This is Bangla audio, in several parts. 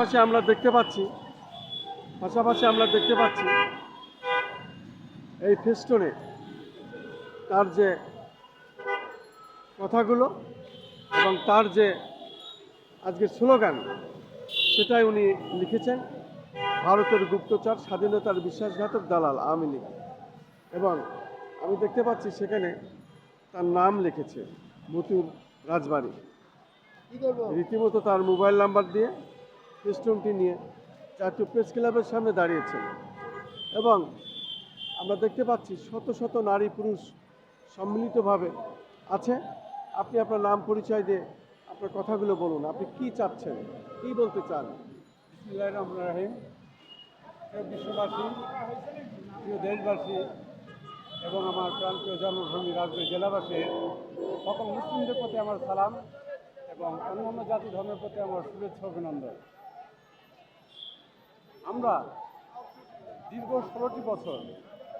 পাশাপাশি আমরা দেখতে পাচ্ছি পাশাপাশি আমরা দেখতে পাচ্ছি এই ফেস্টনে তার যে কথাগুলো এবং তার যে আজকের স্লোগান সেটাই উনি লিখেছেন ভারতের গুপ্তচর স্বাধীনতার বিশ্বাসঘাতক দালাল আওয়ামী লীগ। এবং আমি দেখতে পাচ্ছি সেখানে তার নাম লিখেছে মতুর রাজবাড়ি। রীতিমতো তার মোবাইল নাম্বার দিয়ে ফেস্টুনটি নিয়ে জাতীয় প্রেস ক্লাবের সামনে দাঁড়িয়েছেন এবং আমরা দেখতে পাচ্ছি শত শত নারী পুরুষ সম্মিলিতভাবে আছে। আপনি আপনার নাম পরিচয় দিয়ে আপনার কথাগুলো বলুন, আপনি কি চাচ্ছেন? কি বলতে চান? রাহিম। বিশ্ববাসী, প্রিয় দেশবাসী এবং আমার প্রান্তীয় জন্মভূমি রাজবাড়ী জেলাবাসী, সকল মুসলিমদের প্রতি আমার সালাম এবং অন্যান্য জাতি ধর্মের প্রতি আমার শুভেচ্ছা অভিনন্দন। আমরা দীর্ঘ ষোলোটি বছর,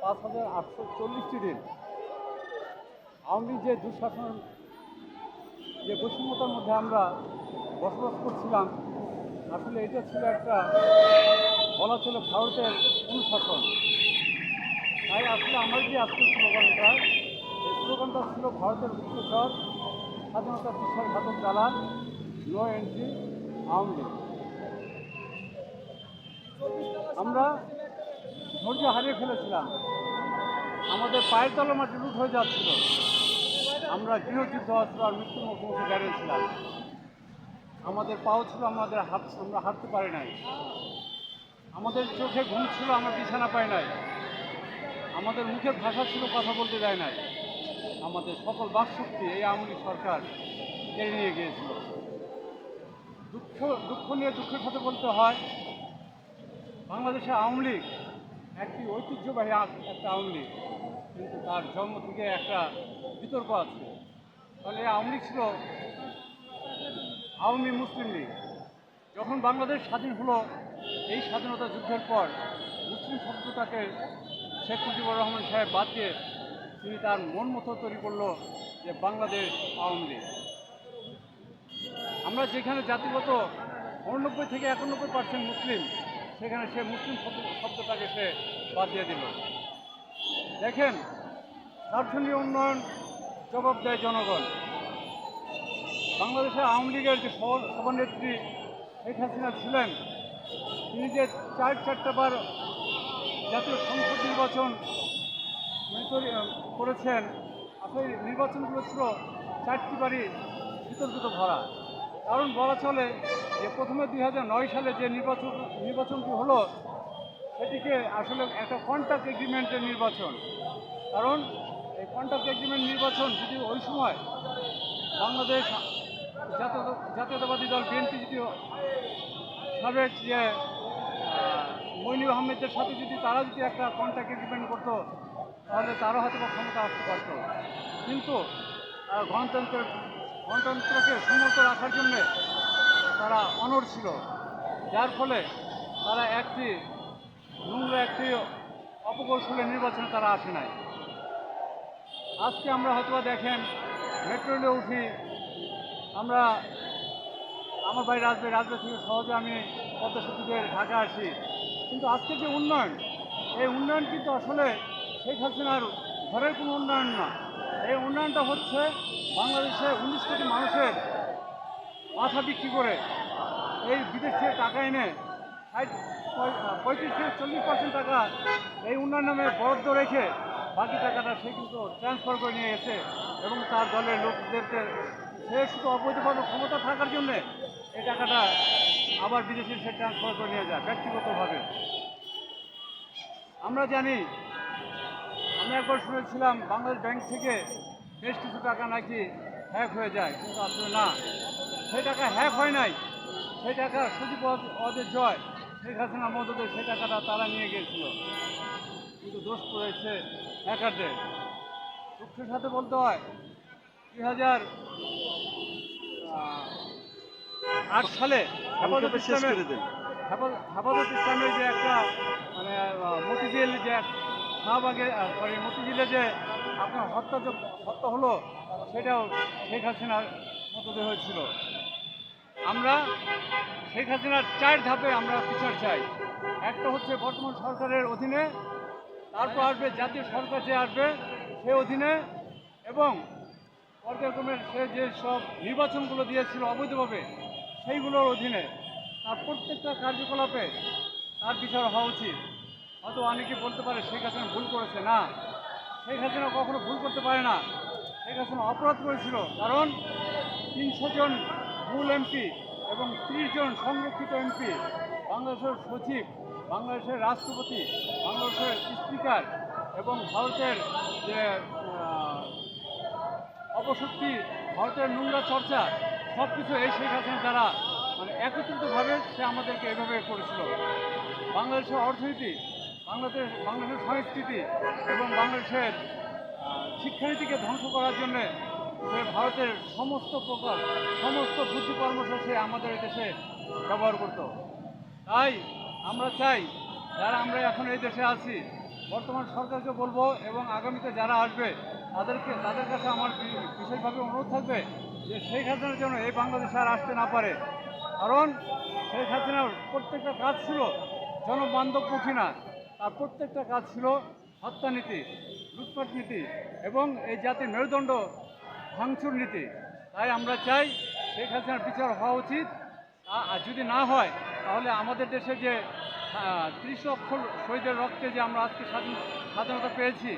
পাঁচ হাজার আটশো চল্লিশটি দিন আওয়ামী যে দুঃশাসন, যে বৈষম্যতার মধ্যে আমরা বসবাস করছিলাম, আসলে এটা ছিল একটা বলা ছিল ভারতের অনুশাসন। তাই আসলে আমার যে আজকের স্লোগানটা, এই স্লোগানটা ছিল ভারতের গুপ্তচর স্বাধীনতা বিশ্বাসঘাতক দালাল নো এন্ট্রি আওয়ামী লীগ। আমরা ধৈর্য হারিয়ে ফেলেছিলাম। আমাদের পায়ের তলা মাটি লুট হয়ে যাচ্ছিল। আমরা গৃহযুদ্ধ অস্ত্র আর মৃত্যুর মুখোমুখি দাঁড়িয়েছিলাম আমাদের পাও ছিল, আমাদের হাত, আমরা হাঁটতে পারি নাই। আমাদের চোখে ঘুম ছিল, আমরা বিছানা পাই নাই। আমাদের মুখে ভাষা ছিল, কথা বলতে দেয় নাই। আমাদের সকল বাকশক্তি এই আওয়ামী সরকার কেড়ে নিয়ে গিয়েছিল। দুঃখ দুঃখ নিয়ে দুঃখের সাথে বলতে হয় বাংলাদেশে আওয়ামী লীগ একটি ঐতিহ্যবাহী একটা আওয়ামী লীগ, কিন্তু তার জন্ম থেকে একটা বিতর্ক আছে। তাহলে আওয়ামী লীগ ছিল আওয়ামী মুসলিম লীগ। যখন বাংলাদেশ স্বাধীন হলো, এই স্বাধীনতা যুদ্ধের পর মুসলিম শব্দটাকে শেখ মুজিবুর রহমান সাহেব বাদ দিয়ে তিনি তার মন মতো তৈরি করল যে বাংলাদেশ আওয়ামী লীগ। আমরা যেখানে জাতিগত উননব্বই থেকে একানব্বই পার্সেন্ট মুসলিম সেখানে সে মুসলিম শব্দ শব্দটাকে সে বাদ দিয়ে দিল। দেখেন স্বার্থনীয় উন্নয়ন জবাব দেয় জনগণ। বাংলাদেশের আওয়ামী লীগের যে সভানেত্রী শেখ হাসিনা ছিলেন, তিনি যে চার চারটা বার জাতীয় সংসদ নির্বাচন করেছেন, আসলে নির্বাচনগুলো ছিল চারটি বাড়ি বিতর্কিত ভরা। কারণ বলা চলে যে প্রথমে দুই হাজার নয় সালে যে নির্বাচন, নির্বাচনটি হলো, সেটিকে আসলে একটা কন্ট্রাক্ট এগ্রিমেন্টের নির্বাচন। কারণ এই কন্ট্রাক্ট এগ্রিমেন্ট নির্বাচন যদি ওই সময় বাংলাদেশ জাতীয়- জাতীয়তাবাদী দল বিএনপি যদি সাবেক যে মইনুল আহমেদের সাথে যদি তারা যদি একটা কন্ট্রাক্ট এগ্রিমেন্ট করতো, তাহলে তারা হয়তো ক্ষমতা আসতে পারতো। কিন্তু গণতন্ত্রের, গণতন্ত্রকে সমর্থ রাখার জন্য তারা অনড় ছিল। যার ফলে তারা একটি, নোংরা একটি অপকৌশলের নির্বাচনে তারা আসে নাই। আজকে আমরা হয়তো দেখেন, মেট্রো রেলে উঠি আমরা, আমার বাড়ি রাজবাড়ি রাজবাড়ি থেকে সহজে আমি পদ্মা ঢাকা আসি। কিন্তু আজকে যে উন্নয়ন, এই উন্নয়ন কিন্তু আসলে শেখ হাসিনার ঘরের কোনো উন্নয়ন না। এই উন্নয়নটা হচ্ছে বাংলাদেশে উনিশ কোটি মানুষের মাথা বিক্রি করে? এই বিদেশ টাকা এনে পঁয়ত্রিশ থেকে চল্লিশ পার্সেন্ট টাকা এই উন্নয়ন নামে বরাদ্দ রেখে বাকি টাকাটা সে কিন্তু ট্রান্সফার করে নিয়ে এসে এবং তার দলের লোকদেরকে সে শুধু অবৈধভাবে ক্ষমতা থাকার জন্যে এই টাকাটা আবার বিদেশে সে ট্রান্সফার করে নিয়ে যায় ব্যক্তিগতভাবে। আমরা জানি, আমি একবার শুনেছিলাম বাংলাদেশ ব্যাংক থেকে বেশ কিছু টাকা নাকি হ্যাক হয়ে যায়, কিন্তু আসলে না। সেই টাকা হ্যাক হয় নাই। সেই টাকা সুদীপ অদের জয়। শেখ হাসিনার মদতে সেই টাকাটা তারা নিয়ে গিয়েছিল কিন্তু দোষ রয়েছে হ্যাকারদের দুঃখের সাথে বলতে হয় দুই হাজার আট সালে হেফাজত ইসলামের হেফাজত যে একটা মানে মতিঝিল যে শাহবাগে সরি মতিঝিলে যে আপনার হত্যা হত্যা হলো সেটাও শেখ হাসিনার মতো হয়েছিল। আমরা শেখ হাসিনার চার ধাপে আমরা বিচার চাই। একটা হচ্ছে বর্তমান সরকারের অধীনে, তারপর আসবে জাতীয় সরকার যে আসবে সে অধীনে, এবং পর্যায়ক্রমে সে যে সব নির্বাচনগুলো দিয়েছিল অবৈধভাবে, সেইগুলোর অধীনে তার প্রত্যেকটা কার্যকলাপে তার বিচার হওয়া উচিত। হয়তো অনেকে বলতে পারে শেখ হাসিনা ভুল করেছে। না, শেখ হাসিনা কখনো ভুল করতে পারে না। শেখ হাসিনা অপরাধ করেছিল, কারণ তিনশো জন মূল এমপি এবং ত্রিশ জন সংরক্ষিত এমপি, বাংলাদেশের সচিব, বাংলাদেশের রাষ্ট্রপতি, বাংলাদেশের স্পিকার এবং ভারতের যে অপশক্তি ভারতের নোংরা চর্চা সব কিছু এই শেখ হাসিনা মানে একত্রিতভাবে সে আমাদেরকে এভাবে করেছিল। বাংলাদেশের অর্থনীতি, বাংলাদেশ, বাংলাদেশের সংস্কৃতি এবং বাংলাদেশের শিক্ষানীতিকে ধ্বংস করার জন্য ভারতের সমস্ত প্রকার সমস্ত বুদ্ধি সে আমাদের দেশে ব্যবহার করত। তাই আমরা চাই, যারা আমরা এখন এই দেশে আছি, বর্তমান সরকারকে বলব এবং আগামীতে যারা আসবে, তাদেরকে, তাদের কাছে আমার বিশেষভাবে অনুরোধ থাকবে যে শেখ হাসিনার জন্য এই বাংলাদেশে আর আসতে না পারে। কারণ শেখ হাসিনার প্রত্যেকটা কাজ ছিল জনবান্ধবমুখী না, তার প্রত্যেকটা কাজ ছিল হত্যা নীতি, লুটপাট নীতি এবং এই জাতির মেরুদণ্ড ভাঙচুর নীতি। তাই আমরা চাই শেখ হাসিনার বিচার হওয়া উচিত। আর যদি না হয়, তাহলে আমাদের দেশে যে ত্রিশ লক্ষ শহীদের রক্তে যে আমরা আজকে স্বাধীন স্বাধীনতা পেয়েছি,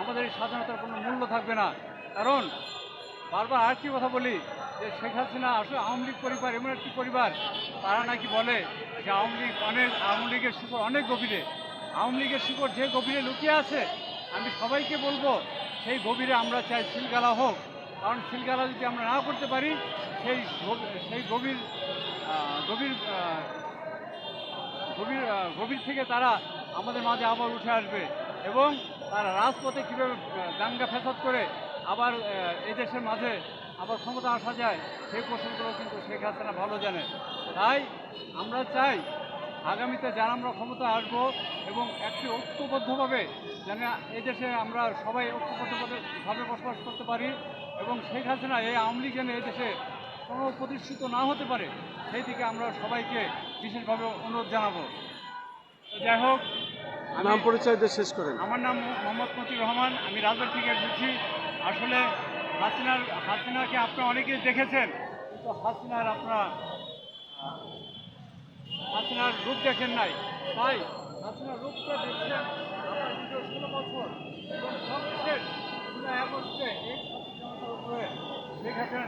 আমাদের এই স্বাধীনতার কোনো মূল্য থাকবে না। কারণ, বারবার আরেকটি কথা বলি, যে শেখ হাসিনা আসলে আওয়ামী লীগ পরিবার, এমন একটি পরিবার, তারা নাকি বলে যে আওয়ামী লীগ অনেক আওয়ামী লীগের শিকড় অনেক গভীরে। আওয়ামী লীগের শিকড় যে গভীরে লুকিয়ে আছে, আমি সবাইকে বলব, সেই গভীরে আমরা চাই সিলগালা হোক কারণ সিলগালা যদি আমরা না করতে পারি সেই সেই গভীর গভীর গভীর গভীর থেকে তারা আমাদের মাঝে আবার উঠে আসবে এবং তারা রাজপথে কীভাবে দাঙ্গা ফেসাদ করে আবার আহ, এই দেশের মাঝে আবার ক্ষমতা আসা যায় সেই প্রশ্নগুলো কিন্তু শেখ হাসিনা ভালো জানে। তাই আমরা চাই আগামীতে যারা আমরা ক্ষমতা আসব এবং একটি ঐক্যবদ্ধভাবে যেন এই দেশে আমরা সবাই ঐক্যবদ্ধভাবে বসবাস করতে পারি এবং শেখ হাসিনা এই আওয়ামী লীগ যেন এই দেশে কোনো প্রতিষ্ঠিত না হতে পারে সেই দিকে আমরা সবাইকে বিশেষভাবে অনুরোধ জানাব। যাই হোক নাম পরিচয় দিয়ে শেষ করেন। আমার নাম মোহাম্মদ মতিউর রহমান আমি রাজবাড়ি থেকে এসেছি। আসলে হাসিনার হাসিনাকে আপনারা অনেকেই দেখেছেন কিন্তু হাসিনার আপনারা আহ, হাসিনার রূপ দেখেন নাই। তাই হাসিনার রূপটা দেখছেন আপনার দীর্ঘ ষোলো বছর এবং সবশেষ জুলাই আগস্টে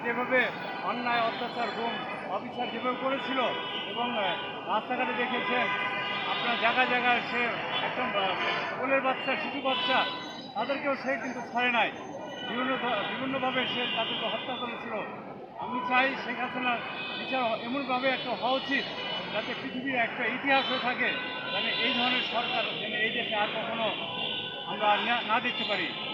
যেভাবে অন্যায় অত্যাচার গুম অবিচার যেভাবে করেছিল এবং রাস্তাঘাটে দেখেছেন আপনার জায়গায় জায়গায় সে একদম কোলের বাচ্চা শিশু বাচ্চা তাদেরকেও সে কিন্তু ছাড়ে নাই। বিভিন্ন বিভিন্নভাবে সে তাদেরকে হত্যা করেছিল। আমি চাই শেখ হাসিনার বিচার এমনভাবে একটা হওয়া উচিত যাতে পৃথিবীর একটা ইতিহাস হয়ে থাকে, তাহলে এই ধরনের সরকার যেন এই দেশে আর কখনো আমরা না- না দেখতে পারি।